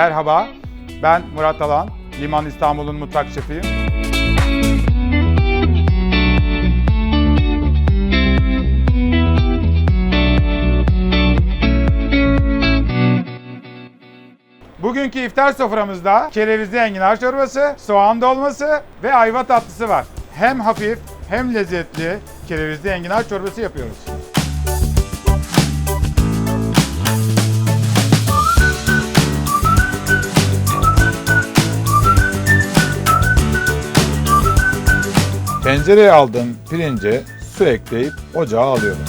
Merhaba, ben Murat Alan, Liman İstanbul'un mutfak şefiyim. Bugünkü iftar soframızda kerevizli enginar çorbası, soğan dolması ve ayva tatlısı var. Hem hafif hem lezzetli kerevizli enginar çorbası yapıyoruz. Tencereye aldığım pirince su ekleyip ocağa alıyorum.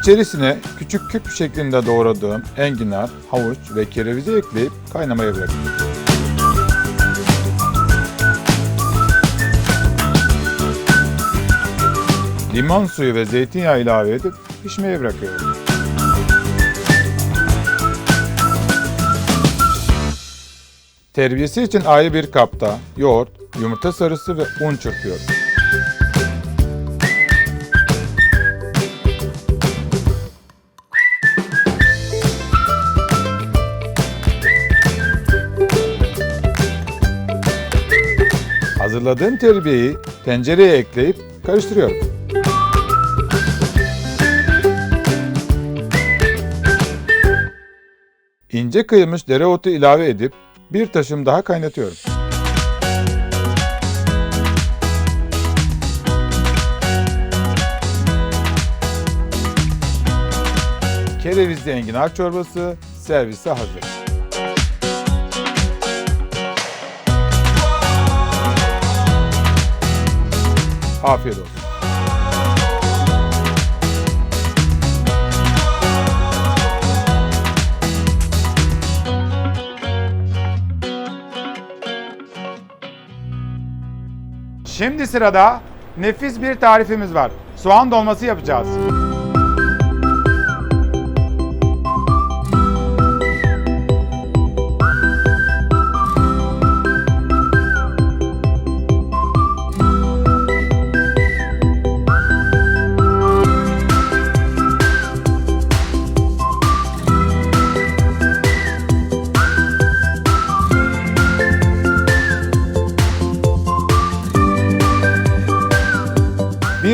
İçerisine küçük küp şeklinde doğradığım enginar, havuç ve kerevizi ekleyip kaynamaya bırakıyorum. Limon suyu ve zeytinyağı ilave edip pişmeye bırakıyorum. Terbiyesi için ayrı bir kapta yoğurt, yumurta sarısı ve un çırpıyorum. Hazırladığım terbiyeyi tencereye ekleyip karıştırıyorum. İnce kıyılmış dereotu ilave edip bir taşım daha kaynatıyorum. Kerevizli enginar çorbası servise hazır. Afiyet olsun. Şimdi sırada nefis bir tarifimiz var. Soğan dolması yapacağız.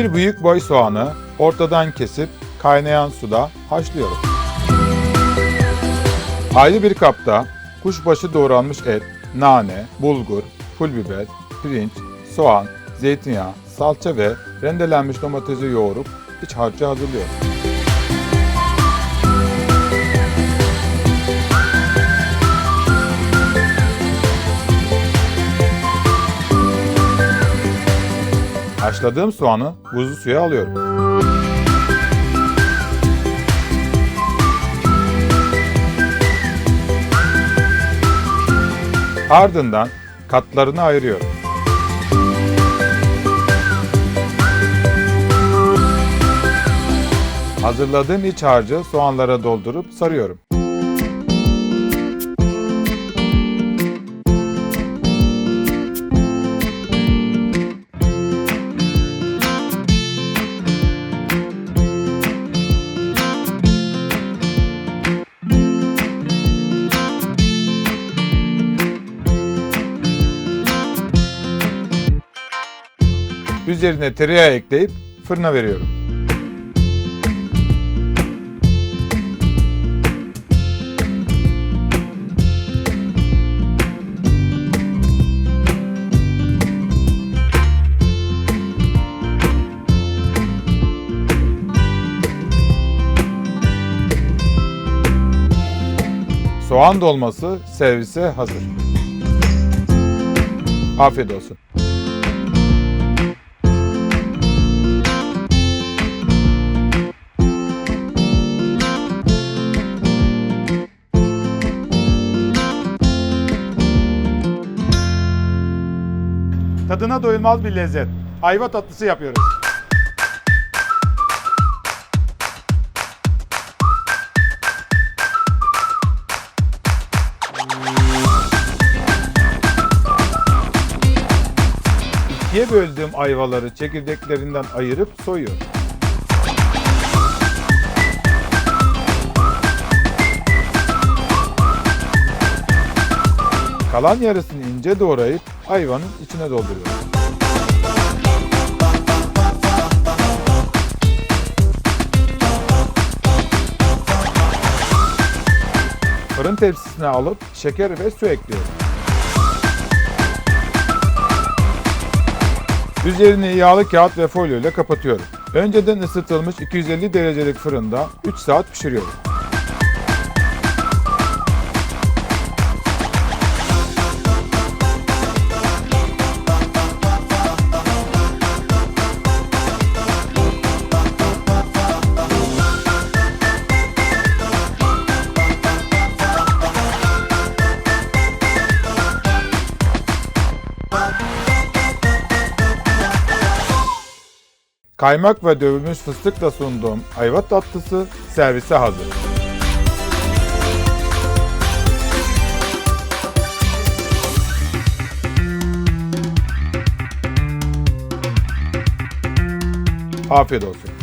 Bir büyük boy soğanı ortadan kesip kaynayan suda haşlıyorum. Ayrı bir kapta kuşbaşı doğranmış et, nane, bulgur, pul biber, pirinç, soğan, zeytinyağı, salça ve rendelenmiş domatesi yoğurup iç harcı hazırlıyorum. Haşladığım soğanı buzlu suya alıyorum. Ardından katlarını ayırıyorum. Hazırladığım iç harcı soğanlara doldurup sarıyorum. Üzerine tereyağı ekleyip fırına veriyorum. Soğan dolması servise hazır. Afiyet olsun. Tadına doyulmaz bir lezzet. Ayva tatlısı yapıyoruz. İkiye böldüğüm ayvaları çekirdeklerinden ayırıp soyuyorum. Kalan yarısını ince doğrayıp ayvanın içine dolduruyorum. Fırın tepsisine alıp şeker ve su ekliyorum. Üzerini yağlı kağıt ve folyo ile kapatıyorum. Önceden ısıtılmış 250 derecelik fırında 3 saat pişiriyorum. Kaymak ve dövülmüş fıstıkla sunduğum ayva tatlısı servise hazır. Afiyet olsun.